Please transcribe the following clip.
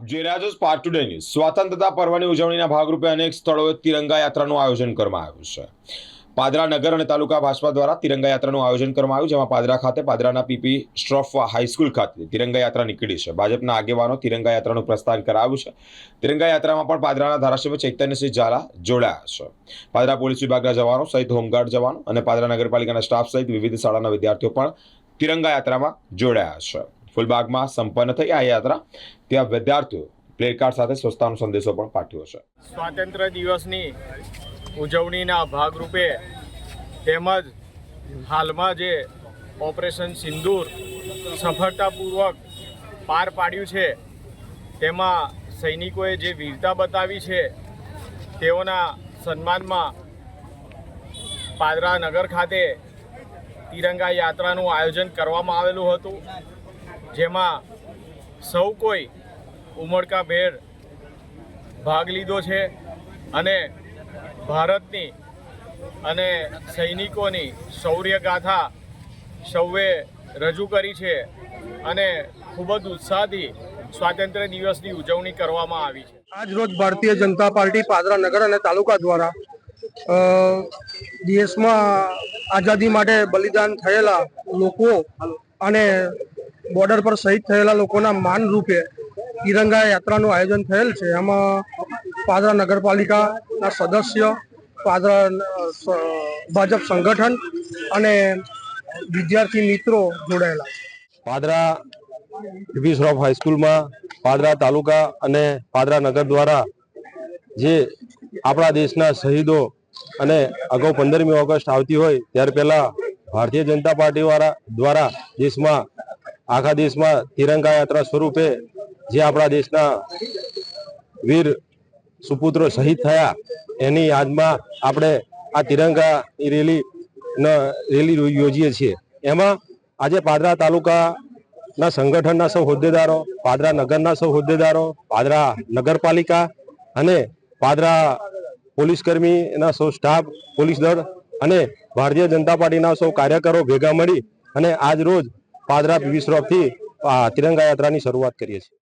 જોઈ રહ્યા છો સ્પાર્ક ટુડે સ્વાતંત્રતા પર્વની ઉજવણીના ભાગરૂપે અનેક સ્થળોએ તિરંગા યાત્રાનું આયોજન કરવામાં આવ્યું છે. પાદરા નગર અને તાલુકા ભાજપા દ્વારા તિરંગા યાત્રાનું આયોજન કરવામાં આવ્યું, જેમાં પાદરા ખાતે પાદરાના પીપી સ્ટ્રોફ હાઈસ્કૂલ ખાતે તિરંગા યાત્રા નીકળી છે. ભાજપના આગેવાનો તિરંગા યાત્રાનું પ્રસ્થાન કરાવ્યું છે. તિરંગા યાત્રામાં પણ પાદરાના ધારાસભ્ય ચૈતન્યસિંહ ઝાલા જોડાયા છે. પાદરા પોલીસ વિભાગના જવાનો સહિત હોમગાર્ડ જવાનો અને પાદરા નગરપાલિકાના સ્ટાફ સહિત વિવિધ શાળાના વિદ્યાર્થીઓ પણ તિરંગા યાત્રામાં જોડાયા છે. ફૂલબાગમાં સંપન્ન થઈ આ યાત્રા ત્યાં વિદ્યાર્થીઓ પ્લેકાર્ડ સાથે સ્વચ્છતાનો સંદેશો પણ પાઠવ્યો છે. સ્વાતંત્ર્ય દિવસની ઉજવણીના ભાગરૂપે તેમજ હાલમાં જે ઓપરેશન સિંદૂર સફળતાપૂર્વક પાર પાડ્યું છે, તેમાં સૈનિકોએ જે વીરતા બતાવી છે, તેઓના સન્માનમાં પાદરા નગર ખાતે તિરંગા યાત્રાનું આયોજન કરવામાં આવેલું હતું. જેમાં સૌ કોઈ ઉમળકાભેર ભાગ લીધો છે અને ભારતની અને સૈનિકોની શૌર્યગાથા સૌએ રજૂ કરી છે અને ખૂબ જ ઉત્સાહથી સ્વાતંત્ર્ય દિવસની ઉજવણી કરવામાં આવી છે. આજ રોજ ભારતીય જનતા પાર્ટી પાદરા નગર અને તાલુકા દ્વારા દેશમાં આઝાદી માટે બલિદાન થયેલા લોકો અને બોર્ડર પર શહીદ થયેલા લોકોના માન રૂપે તિરંગા યાત્રાનું આયોજન થયેલ છે. એમાં પાદરા નગરપાલિકાના સદસ્ય, પાદરા ભાજપ સંગઠન અને વિદ્યાર્થી મિત્રો જોડાયેલા પાદરા પીપી શ્રોફ હાઈસ્કૂલમાં પાદરા તાલુકા અને પાદરા નગર દ્વારા જે આપણા દેશના શહીદો અને અગાઉ પંદરમી ઓગસ્ટ આવતી હોય, ત્યારે પહેલાં ભારતીય જનતા પાર્ટી વાળા, દ્વારા દેશમાં આખા દેશમાં તિરંગા યાત્રા સ્વરૂપે જે આપણા દેશના વીર સુપુત્રો શહીદ થયા, એની યાદમાં આપણે આ તિરંગા રેલી રેલી યોજીએ છીએ. એમાં આજે પાદરા તાલુકાના સંગઠનના સૌ હોદ્દેદારો, પાદરા નગરના સૌ હોદ્દેદારો, પાદરા નગરપાલિકા અને પાદરા પોલીસ કર્મીના સૌ સ્ટાફ, પોલીસ દળ અને ભારતીય જનતા પાર્ટીના સૌ કાર્યકરો ભેગા મળી અને આજ રોજ પાદરા પીવી શ્રોફથી તિરંગા યાત્રાની શરૂઆત કરીએ છીએ.